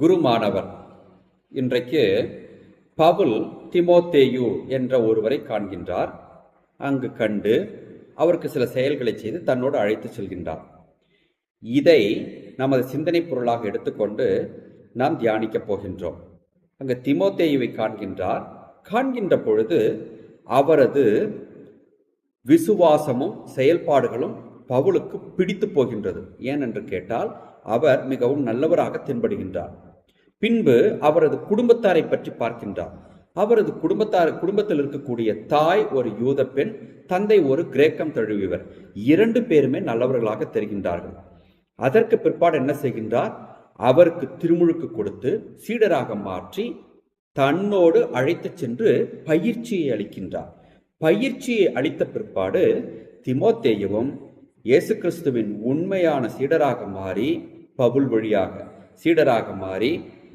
குருமானவர் இன்றைக்கு பவுல் திமோத்தேயு என்ற ஒருவரை காண்கின்றார். அங்கு கண்டு அவருக்கு சில செயல்களை செய்து தன்னோடு அழைத்து செல்கின்றார். இதை நமது சிந்தனை பொருளாக எடுத்துக்கொண்டு நாம் தியானிக்கப் போகின்றோம். அங்கு திமோத்தேயுவை காண்கின்றார். காண்கின்ற பொழுது அவரது விசுவாசமும் செயல்பாடுகளும் பவுலுக்கு பிடித்து போகின்றது. ஏனென்று கேட்டால் அவர் மிகவும் நல்லவராக தென்படுகின்றார். பின்பு அவரது குடும்பத்தாரை பற்றி பார்க்கின்றார். அவரது குடும்பத்தார் குடும்பத்தில் இருக்கக்கூடிய தாய் ஒரு யூத பெண் தந்தை ஒரு கிரேக்கம் தழுவியவர். இரண்டு பேருமே நல்லவர்களாக தெரிகின்றார்கள். அதற்கு பிற்பாடு என்ன செய்கின்றார்? அவருக்கு திருமுழுக்கு கொடுத்து சீடராக மாற்றி தன்னோடு அழைத்து சென்று பயிற்சியை அளிக்கின்றார். பயிற்சியை அளித்த பிற்பாடு திமோத்தேயவும் இயேசு கிறிஸ்துவின் உண்மையான சீடராக மாறி பவுல் வழியாக சீடராக மாறி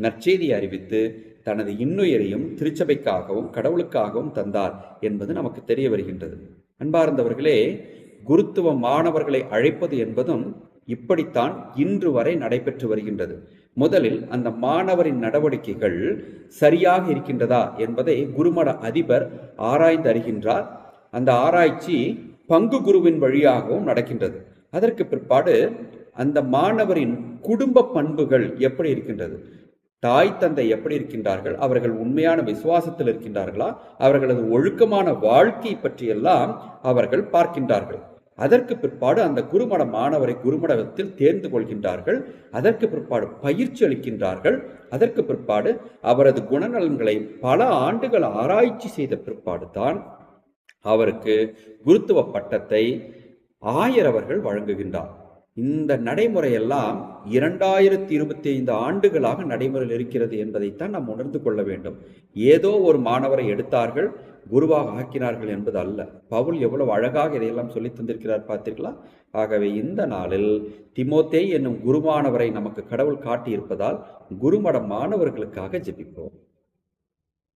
நற்செய்தி அறிவித்து தனது இன்னுயிரையும் திருச்சபைக்காகவும் கடவுளுக்காகவும் தந்தார் என்பது நமக்கு தெரிய வருகின்றது. அன்பார்ந்தவர்களே குருத்துவ மாணவர்களை அழைப்பது என்பதும் இப்படித்தான் இன்று வரை நடைபெற்று வருகின்றது. முதலில் அந்த மாணவரின் நடவடிக்கைகள் சரியாக இருக்கின்றதா என்பதை குருமட அதிபர் ஆராய்ந்து அறிகின்றார். அந்த ஆராய்ச்சி பங்கு குருவின் வழியாகவும் நடக்கின்றது. அதற்கு பிற்பாடு அந்த மாணவரின் குடும்ப பண்புகள் எப்படி இருக்கின்றது? தாய் தந்தை எப்படி இருக்கின்றார்கள்? அவர்கள் உண்மையான விசுவாசத்தில் இருக்கின்றார்களா? அவர்களது ஒழுக்கமான வாழ்க்கை பற்றியெல்லாம் அவர்கள் பார்க்கின்றார்கள். அதற்கு பிற்பாடு அந்த குருமட மாணவரை குருமடத்தில் தேர்ந்து கொள்கின்றார்கள். அதற்கு பிற்பாடு பயிற்சி அளிக்கின்றார்கள். அதற்கு பிற்பாடு அவரது குணநலன்களை பல ஆண்டுகள் ஆராய்ச்சி செய்த பிற்பாடு தான் அவருக்கு குருத்துவ பட்டத்தை ஆயரவர்கள் வழங்குகின்றார். இந்த நடைமுறையெல்லாம் இரண்டாயிரத்தி இருபத்தி ஐந்து ஆண்டுகளாக நடைமுறையில் இருக்கிறது என்பதைத்தான் நாம் உணர்ந்து கொள்ள வேண்டும். ஏதோ ஒரு மாணவரை எடுத்தார்கள் குருவாக ஆக்கினார்கள் என்பது அல்ல பவுல் எவ்வளவு அழகாக இதையெல்லாம் சொல்லி தந்திருக்கிறார் பார்த்தீர்களா? ஆகவே இந்த நாளில் திமோத்தே என்னும் குருமானவரை நமக்கு கடவுள் காட்டியிருப்பதால் குருமட மாணவர்களுக்காக ஜெபிப்போம்.